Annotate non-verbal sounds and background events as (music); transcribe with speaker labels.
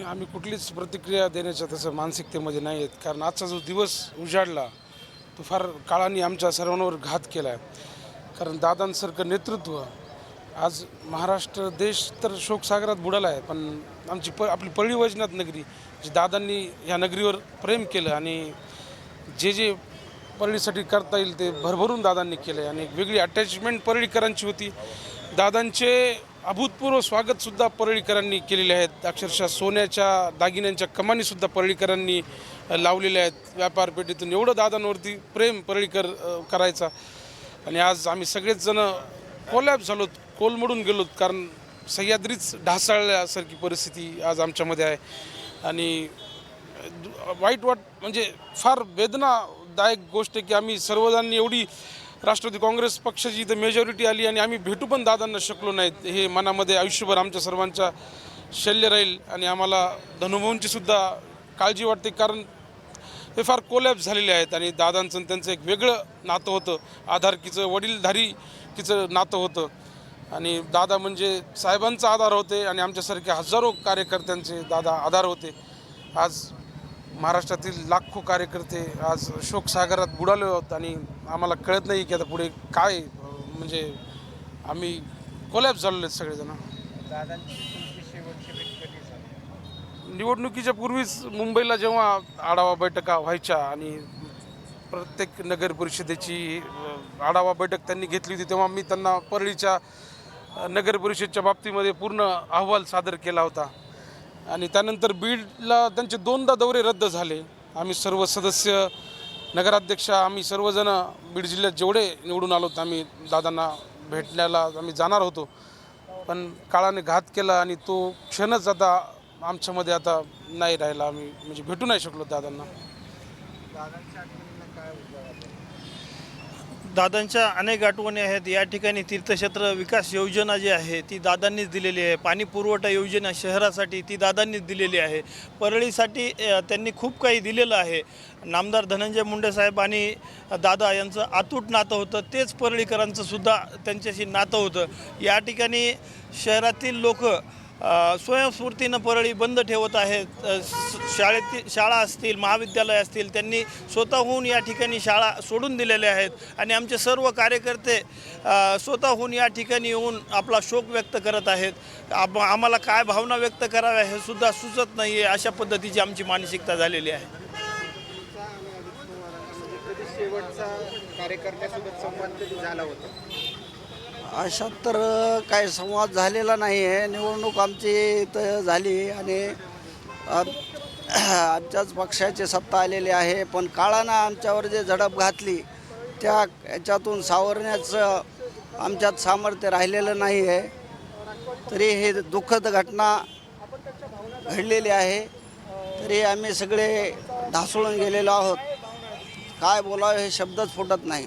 Speaker 1: नाही, आम्ही कुठलीच प्रतिक्रिया देण्याच्या तसं मानसिकतेमध्ये नाही आहेत. कारण आजचा जो दिवस उजाडला तो फार काळाने आमच्या सर्वांवर घात केला आहे कारण दादांसारखं नेतृत्व आज महाराष्ट्र देश तर शोकसागरात बुडाला आहे पण आमची प आपली पळी वैजनाथ नगरी जी दादांनी ह्या नगरीवर प्रेम केलं आणि जे जे परळीसाठी करता येईल ते भरभरून दादांनी केलं आहे आणि एक वेगळी अटॅचमेंट परळीकरांची होती. दादांचे अभूतपूर्व स्वागतसुद्धा परळीकरांनी केलेले आहेत. अक्षरशः सोन्याच्या दागिन्यांच्या कमानीसुद्धा परळीकरांनी लावलेले लावलेल्या आहेत व्यापारपेठेतून एवढं दादांवरती प्रेम परळीकर करायचा. आणि आज आम्ही सगळेच जण कोलॅप झालोत कोलमडून गेलोत कारण सह्याद्रीच ढासळल्यासारखी परिस्थिती आज आमच्यामध्ये आहे. आणि दु- वाईट वाट म्हणजे फार वेदनादायक गोष्ट की आम्ही सर्वजणांनी एवढी राष्ट्रवादी काँग्रेस पक्षाची इथं मेजॉरिटी आली आणि आम्ही भेटू पण दादांना शकलो नाहीत. हे मनामध्ये आयुष्यभर आमच्या सर्वांच्या शल्य राहील आणि आम्हाला धनुभाऊंची सुद्धा काळजी वाटते कारण हे फार कोलॅप्स झालेले आहेत आणि दादांचं त्यांचं एक वेगळं नातं होतं. आधारकीचं वडीलधारीकीचं नातं होतं. आणि दादा म्हणजे साहेबांचा आधार होते आणि आमच्यासारखे हजारो कार्यकर्त्यांचे दादा आधार होते. आज महाराष्ट्रातील लाखो कार्यकर्ते आज शोकसागरात बुडाले आहोत आणि आम्हाला कळत नाही की आता पुढे काय म्हणजे आम्ही कोलॅप झालेलो आहेत सगळेजण. निवडणुकीच्या पूर्वीच मुंबईला जेव्हा आढावा बैठका व्हायच्या आणि प्रत्येक नगर परिषदेची आढावा बैठक त्यांनी घेतली होती तेव्हा मी त्यांना परळीच्या नगर परिषदच्या बाबतीमध्ये पूर्ण अहवाल सादर केला होता. आणि त्यानंतर बीडला त्यांचे दोनदा दौरे रद्द झाले. आम्ही सर्व सदस्य नगराध्यक्ष आम्ही सर्वजण बीड जिल्ह्यात जेवढे निवडून आलोत आम्ही दादांना भेटण्याला आम्ही जाणार होतो. पण काळाने घात केला आणि तो क्षणच आता आमच्यामध्ये आता नाही राहिला. आम्ही म्हणजे भेटू नाही शकलो दादांना.
Speaker 2: दादांच्या
Speaker 3: अनेक आठवणी आहेत. या ठिकाणी तीर्थक्षेत्र विकास योजना जी आहे ती दादांनीच दिलेली आहे. पाणी पुरवठा योजना शहरासाठी ती दादांनीच दिलेली आहे. परळीसाठी त्यांनी खूप काही दिलेलं आहे. नामदार धनंजय मुंडे साहेब आणि दादा यांचं अतूट नातं होतं. तेच परळीकरांचं सुद्धा त्यांच्याशी नातं होतं. या ठिकाणी शहरातील लोक स्वयंस्फूर्तीनं परळी बंद ठेवत आहेत. शाळेत शाळेतील शाळा असतील महाविद्यालय असतील त्यांनी स्वतःहून या ठिकाणी शाळा सोडून दिलेल्या आहेत. आणि आमचे सर्व कार्यकर्ते स्वतःहून या ठिकाणी येऊन आपला शोक व्यक्त करत आहेत. आम- आम्हाला काय भावना व्यक्त कराव्या हे सुद्धा सुचत नाही आहे अशा पद्धतीची आमची मानसिकता झालेली आहे.
Speaker 2: म्हणजे शेवटचा कार्यकर्त्यासोबत संवाद झाला होता.
Speaker 4: अशात तर काही संवाद झालेला नाही आहे निवडणूक आमची इथं झाली आणि (clears throat) आमच्याच पक्षाची सत्ता आलेली आहे. पण काळानं आमच्यावर जे झडप घातली त्या याच्यातून सावरण्याचं आमच्यात सामर्थ्य राहिलेलं नाही आहे तरी हे दुःखद घटना घडलेली आहे. तरी आम्ही सगळे ढासळून गेलेलो आहोत. काय बोलावं हे शब्दच फुटत नाही